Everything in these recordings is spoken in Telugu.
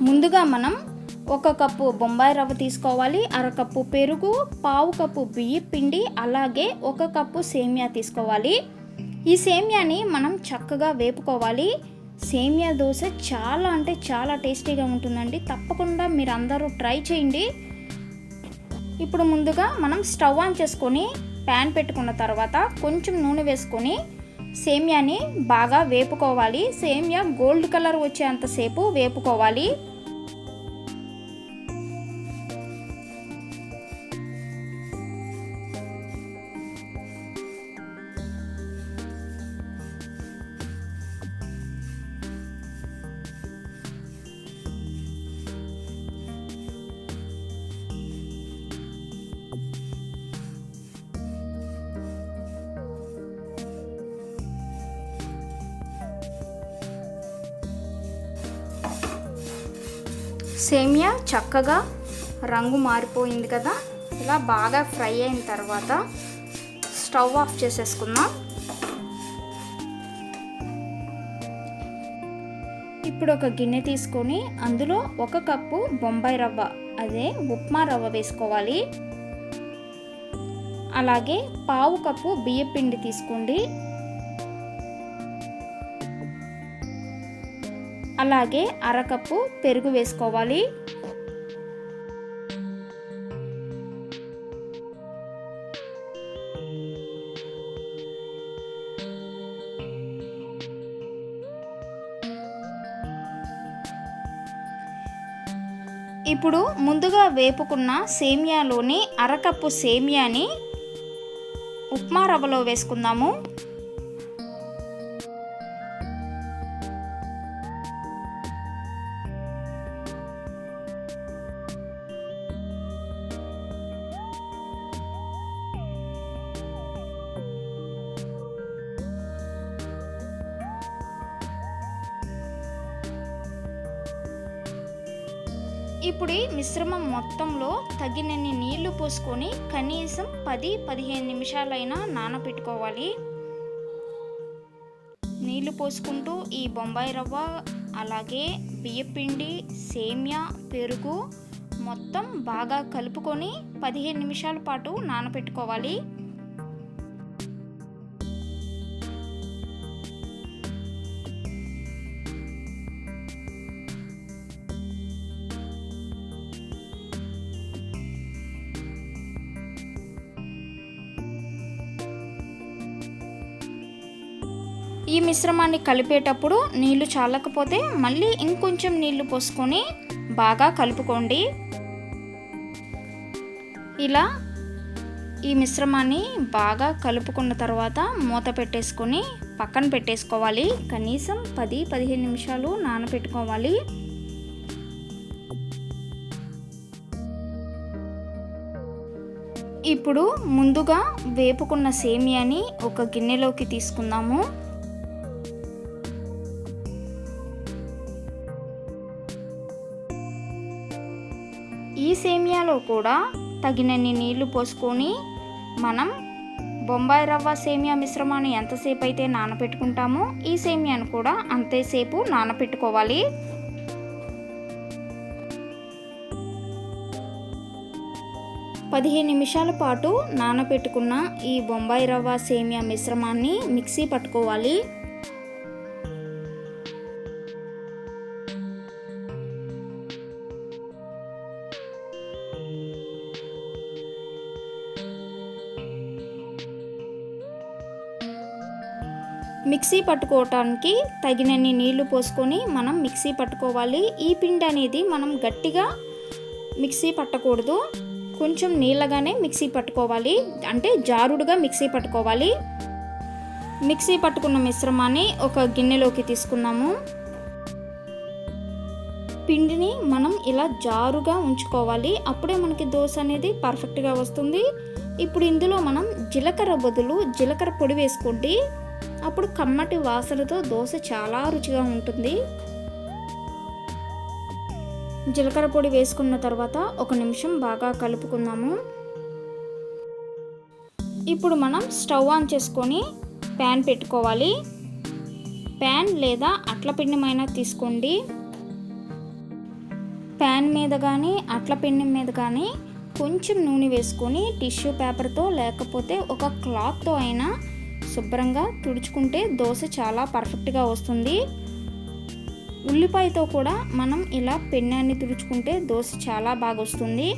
ముందుగా మనం ఒక కప్పు బొంబాయి రవ్వ తీసుకోవాలి అరకప్పు పెరుగు పావు కప్పు బియ్య పిండి అలాగే ఒక కప్పు సేమియా తీసుకోవాలి. ఈ సేమియాని మనం చక్కగా వేపుకోవాలి. సేమియా దోశ చాలా అంటే చాలా టేస్టీగా ఉంటుందండి. తప్పకుండా మీరు అందరూ ట్రై చేయండి. ఇప్పుడు ముందుగా మనం స్టవ్ ఆన్ చేసుకొని ప్యాన్ పెట్టుకున్న తర్వాత కొంచెం నూనె వేసుకొని సేమియాని బాగా వేపుకోవాలి. సేమియా గోల్డ్ కలర్ వచ్చేంతసేపు వేపుకోవాలి. సేమియా చక్కగా రంగు మారిపోయింది కదా. ఇలా బాగా ఫ్రై అయిన తర్వాత స్టవ్ ఆఫ్ చేసేసుకుందాం. ఇప్పుడు ఒక గిన్నె తీసుకొని అందులో ఒక కప్పు బొంబాయి రవ్వ అదే ఉప్మా రవ్వ వేసుకోవాలి. అలాగే పావు కప్పు బియ్య పిండి తీసుకోండి. అలాగే అరకప్పు పెరుగు వేసుకోవాలి. ఇప్పుడు ముందుగా వేపుకున్న సేమియాలోని అరకప్పు సేమియాని ఉప్మా రవ్వలో వేసుకుందాము. ఇప్పుడు ఈ మిశ్రమం మొత్తంలో తగినన్ని నీళ్ళు పోసుకొని కనీసం పది పదిహేను నిమిషాలైనా నానబెట్టుకోవాలి నీళ్ళు పోసుకుంటూ ఈ బొంబాయి రవ్వ అలాగే బియ్యపిండి సేమ్యా పెరుగు మొత్తం బాగా కలుపుకొని పదిహేను నిమిషాల పాటు నానబెట్టుకోవాలి ఈ మిశ్రమాన్ని కలిపేటప్పుడు నీళ్ళు చాలకపోతే మళ్ళీ ఇంకొంచెం నీళ్ళు పోసుకొని బాగా కలుపుకోండి. ఇలా ఈ మిశ్రమాన్ని బాగా కలుపుకున్న తర్వాత మూత పెట్టేసుకొని పక్కన పెట్టేసుకోవాలి. కనీసం పది పదిహేను నిమిషాలు నానబెట్టుకోవాలి ఇప్పుడు ముందుగా వేపుకున్న సేమియాని ఒక గిన్నెలోకి తీసుకుందాము. సేమియాలో కూడా తగినన్ని నీళ్ళు పోసుకొని మనం బొంబాయి రవ్వ సేమియా మిశ్రమాన్ని ఎంతసేపు అయితే నానబెట్టుకుంటామో ఈ సేమియాను కూడా అంతేసేపు నానబెట్టుకోవాలి పదిహేను నిమిషాల పాటు నానబెట్టుకున్న ఈ బొంబాయి రవ్వ సేమియా మిశ్రమాన్ని మిక్సీ పట్టుకోవాలి. మిక్సీ పట్టుకోవటానికి తగినన్ని నీళ్ళు పోసుకొని మనం మిక్సీ పట్టుకోవాలి. ఈ పిండి అనేది మనం గట్టిగా మిక్సీ పట్టకూడదు. కొంచెం నీళ్ళగానే మిక్సీ పట్టుకోవాలి. అంటే జారుడుగా మిక్సీ పట్టుకోవాలి. మిక్సీ పట్టుకున్న మిశ్రమాన్ని ఒక గిన్నెలోకి తీసుకున్నాము. పిండిని మనం ఇలా జారుగా ఉంచుకోవాలి. అప్పుడే మనకి దోశ అనేది పర్ఫెక్ట్గా వస్తుంది. ఇప్పుడు ఇందులో మనం జీలకర్ర బదులు జీలకర్ర పొడి వేసుకోండి. అప్పుడు కమ్మటి వాసనతో దోశ చాలా రుచిగా ఉంటుంది. జీలకర్ర పొడి వేసుకున్న తర్వాత ఒక నిమిషం బాగా కలుపుకుందాము. ఇప్పుడు మనం స్టవ్ ఆన్ చేసుకొని ప్యాన్ పెట్టుకోవాలి. ప్యాన్ లేదా అట్ల పిండిమైనా తీసుకోండి. ప్యాన్ మీద కానీ అట్ల పిండి మీద కానీ కొంచెం నూనె వేసుకొని టిష్యూ పేపర్తో లేకపోతే ఒక క్లాత్తో అయినా శుభ్రంగా తుడుచుకుంటే దోశ చాలా పర్ఫెక్ట్గా వస్తుంది. ఉల్లిపాయతో కూడా మనం ఇలా పెన్నాన్ని తుడుచుకుంటే దోశ చాలా బాగా వస్తుంది.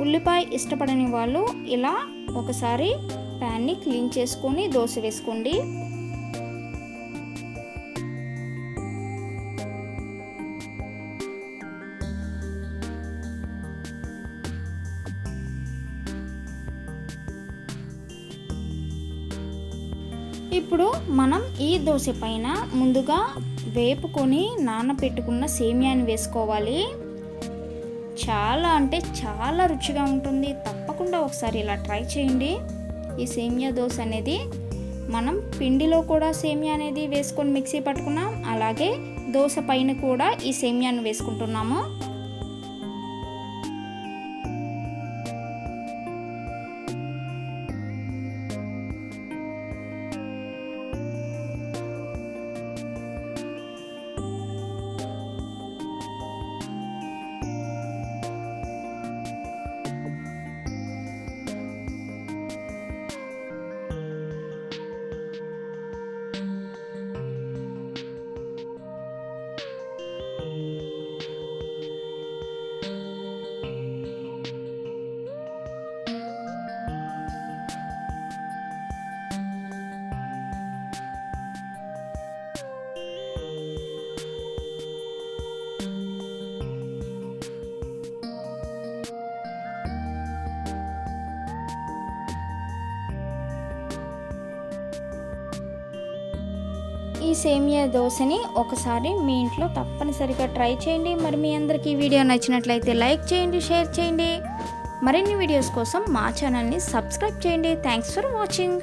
ఉల్లిపాయ ఇష్టపడని వాళ్ళు ఇలా ఒకసారి ప్యాన్ని క్లీన్ చేసుకొని దోశ వేసుకోండి. ఇప్పుడు మనం ఈ దోశ పైన ముందుగా వేపుకొని నానబెట్టుకున్న సేమియాని వేసుకోవాలి. చాలా అంటే చాలా రుచిగా ఉంటుంది. తప్పకుండా ఒకసారి ఇలా ట్రై చేయండి. ఈ సేమియా దోశ అనేది మనం పిండిలో కూడా సేమియా అనేది వేసుకొని మిక్సీ పట్టుకున్నాం. అలాగే దోశ పైన కూడా ఈ సేమియాను వేసుకుంటున్నాము. ఈ సేమియా దోశని ఒకసారి మీ ఇంట్లో తప్పనిసరిగా ట్రై చేయండి. మరి మీ అందరికీ వీడియో నచ్చినట్లయితే లైక్ చేయండి షేర్ చేయండి. మరిన్ని వీడియోస్ కోసం మా ఛానల్ని సబ్స్క్రైబ్ చేయండి. Thanks for watching.